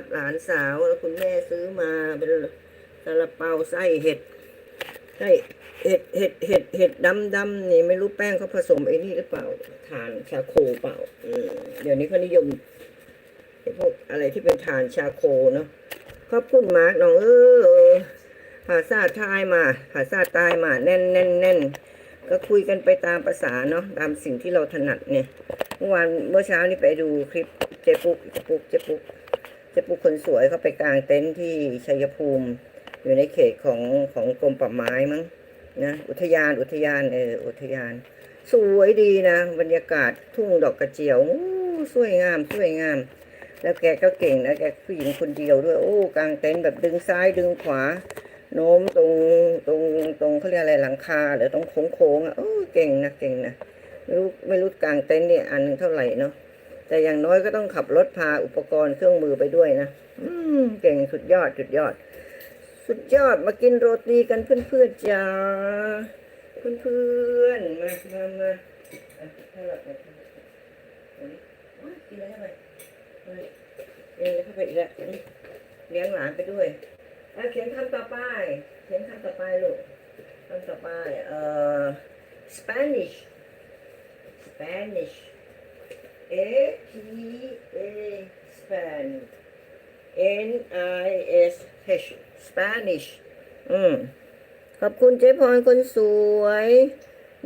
รับหลานสาวแล้วคุณแม่ซื้อมาเป็นซาลาเปาไส้เห็ดไส้เห็ดเห็ดเห็ดเห็ดดำดำนี่ไม่รู้แป้งเขาผสมไอ้นี่หรือเปล่าทานชาโคเปล่าเดี๋ยวนี้เขานิยมพวกอะไรที่เป็นทานชาโคเนาะขอบคุณมาร์กน้องเออภาษาไทยมาภาษาใตายมาแน่นแน่นแน่นก็คุยกันไปตามภาษาเนาะตามสิ่งที่เราถนัดเนี่ยเมื่อวานเมื่อเช้านี้ไปดูคลิปเจ๊ปุ๊กเจ๊ปุ๊กเจ๊ปุ๊ก เจ๊ปุ๊กคนสวยเขาไปกางเต็นท์ที่ชัยภูมิ อยู่ในเขตของของกรมป่าไม้มั้งนะอุทยานอุทยานเอออุทยาน สวยดีนะ บรรยากาศทุ่งดอกกระเจียวอู้สวยงามสวยงาม แล้วแกก็เก่งนะแกผู้หญิงคนเดียวด้วยโอ้กางเต็นท์แบบดึงซ้ายดึงขวา โน้มตรงตรงตรงเขาเรียกอะไรหลังคาหรือตรงโค้งโค้งๆอะโอ้เก่งนะเก่งนะไม่รู้ไม่รู้กลางเต็นท์เนี่ยอันหนึงเท่าไหร่เนาะ แต่อย่างน้อยก็ต้องขับรถพาอุปกรณ์เครื่องมือไปด้วยนะอืมเก่งสุดยอดสุดยอด สุดยอดมากินโรตีกันเพื่อนๆจ้าเพื่อนๆมามามาอะให้หลับไปอันนี้ว้ายกินอะไรเข้าไปเฮ้ยกินอะไรเข้าไปอีกแล้วเลี้ยงหลานไปด้วยอะเขียนคำต่อไปเขียนคำต่อไปลูกคำต่อไปเอ่อ Spanish Spanish A P A Span N I S H Spanish อืม ขอบคุณเจ๊พรคนสวย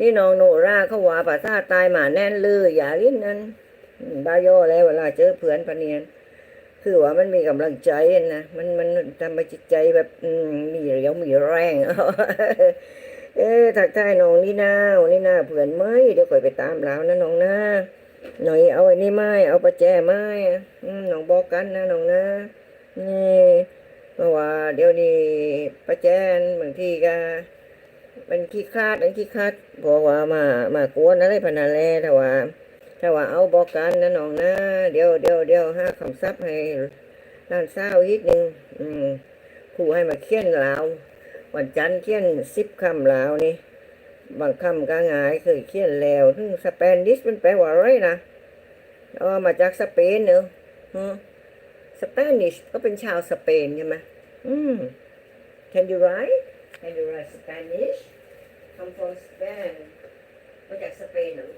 นี่น้องโนราเขาว่าภาษาตายหมาแน่นเลย อย่าลิ้นนั้นบ้าย่อแล้วเวลาเจอเพื่อนพะเนียน คือว่ามันมีกำลังใจนะ มันมันทำให้จิตใจแบบอืมมีเรียวมีแรง เอ๊ะถักทายน้องนี่นานี่นาเผื่อนไหมเดี๋ยวก่อยไปตามแล้วนะน้องนะ หน่อยเอาไอ้นี่ไม้เอาประแจไม้อะอืมน้องบอกกันนะน้องนะนี่เพราะว่าเดี๋ยวนี้ประแจนบางทีก็มันขี้คาดมันขี้คาดเพราะว่ามามากวนอะไรพนันแลถ้าว่าถ้าว่าเอาบอกกันนะน้องนะเดี๋ยวเดี๋ยวเดี๋ยวห้าคำซับให้ด้านเศร้าอีกหนึ่งอืมครูให้มาเขียนลาววันจันทร์เขียนสิบคำแล้วนี่ บางคำก็หงายเคยเขียนแล้วถึงสเปนดิชมันแปลว่าอะไรนะเอามาจากสเปนเนอะสเปนิชก็เป็นชาวสเปนใช่ไหมอืม Can you write Can you write Spanish Come from Spain มาจากสเปนเหรอ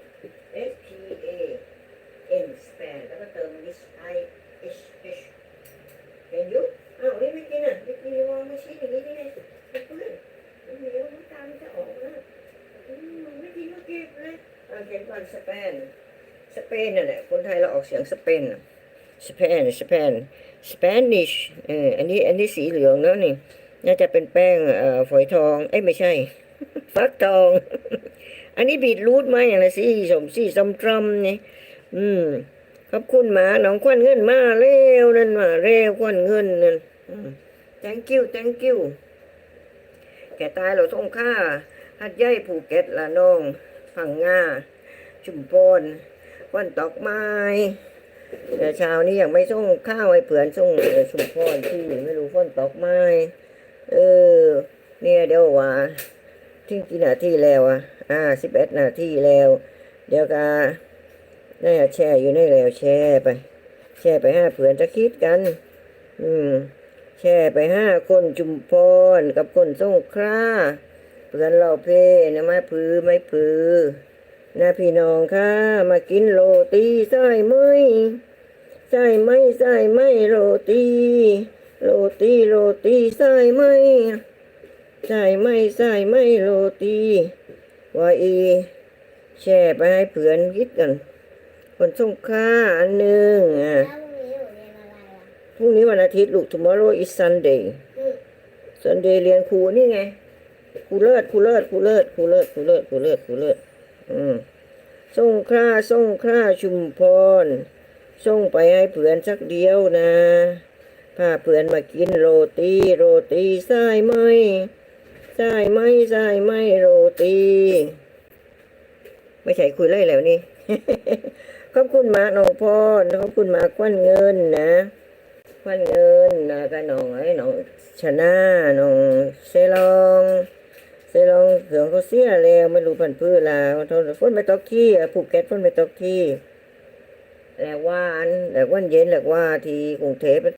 S P A N Spain แล้วก็เติม H I H H Can you อ้าวนี่ไม่กินอะไม่กินวาไม่ชี้อย่างนี้ได้ไงไม่เพื่อนเดี๋ยวน้ำตามันจะออกนะอืมไม่กินก็เก็บเลยเอาเขียนก่อนสเปน สเปนนั่นแหละคนไทยเราออกเสียงสเปนสเปนสเปนสเปนิชเอออันนี้อันนี้สีเหลืองเนอะนี่น่าจะเป็นแป้งเอ่อฝอยทองเอ้ยไม่ใช่ ฟักทอง อันนี้บีทรูทไหมอย่างละสีสมสีสมตรำนี่อืมขอบคุณหมาน้องควันเงินมาเร็วนั่นมาเร็วควันเงินนั่น thank you thank you แกตายเราส่งค่าหัดใหญ่ภูเก็ตละน้องพังงาชุมพร ควันตอกไม้แต่เช้านี้ยังไม่ส่งข้าวให้เผื่อนส่งเอ่อชุมพรที่ไม่รู้ฝนตกไม้เออ เนี่ยเดี๋ยวว่าทิ้งกี่นาทีแล้วอะอ่าสิบเอ็ดนาทีแล้ว เดี๋ยวก็นี่แช่อยู่ในแล้วแช่ไป แช่ไปห้าเผื่อนจะคิดกัน อืม แช่ไปห้าคนจุมพรกับคนส่งขลาเพื่อนเราเพนะมาพือไม่พือ นะพี่น้องค่ะมากินโรตีใส่ไหมใส่ไหมใส่ไหมโรตีโรตีโรตีใส่ไหมใส่ไหมใส่ไหมโรตีว่าอีแช่ไปให้เพื่อนคิดกันคนสงขลาอันหนึ่งอะแล้ววันนี้หนูเรียนอะไรอะพรุ่งนี้วันอาทิตย์ลูก tomorrow is Sunday อืม Sunday เรียนครูนี่ไงครูเลิศครูเลิศครูเลิศครูเลิศครูเลิศครูเลิศครูเลิศอืม ส่งค่าส่งค่าชุมพร ส่งไปให้เพื่อนสักเดียวนะพาเพื่อนมากินโรตีโรตีใส่ไหมใส่ไหมใส่ไหมโรตี ไม่ใช่คุยเล่แล้วนี่ขอบคุณมากน้องพรขอบคุณมาควันเงินนะควันเงินนะก็น้องไอ้หนองชนะน้องเซลอง ลองเสียงเขาเสียแล้วไม่รู้พันพื้นแล้วทนฝนไม่ตกที่ผูกแก๊สฝนไม่ตกที่แล้วว่านแล้ววันเย็นแล้วว่าที่กรุงเทพ